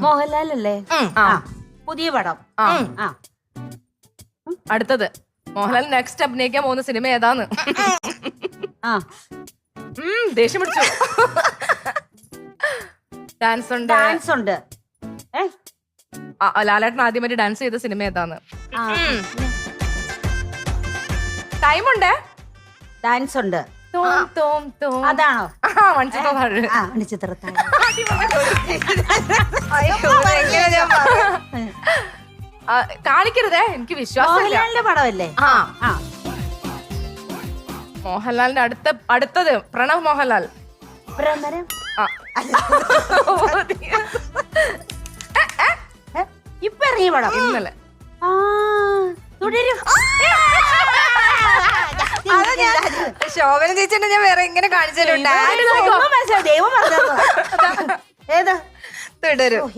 മോഹൻലാൽ അല്ലേ ആ. പുതിയ പടം. ആ. ആ. അടുത്തത്. മോഹൻലാൽ നെക്സ്റ്റ് അഭിനയിക്കാൻ പോകുന്ന സിനിമ ഏതാന്ന്? ആ. ഉം, ദേഷ്യം പിടിച്ചു. ഡാൻസ് ഉണ്ട്. ഡാൻസ് ഉണ്ട്. ഏ? ആ, ലാലേട്ടൻ ആദ്യമായിട്ട് ഡാൻസ് ചെയ്ത സിനിമ ഏതാന്ന്? ആ. ഉണ്ട്? ഡാൻസ് ഉണ്ട്. തോം തോം തോം. അതാണോ? ആ, മണിച്ചിത്ര താഴ്. ആ മണിച്ചിത്രത്താഴ് കാണിക്കരുതേ എനിക്ക് വിശ്വാസമില്ല. മോഹൻലാലിന്റെ പടമല്ലേ? ആ. ആ. മോഹൻലാലിന്റെ അടുത്ത അടുത്തത് പ്രണവ് മോഹൻലാൽ. ഭ്രമരം ആ. ഏ, ഇപ്പൊ ഇറങ്ങിയ പടം? ഇന്നലെ. ആ. തുടരും. അതാ ഞാൻ ശോഭന ചേച്ചിന്റെ ഞാൻ വേറെ ഇങ്ങനെ കാണിച്ചു തരും ഡാൻസ് ദൈവം മനസ്സിലായി ദൈവം പറഞ്ഞത് ഏതാ? തുടരും.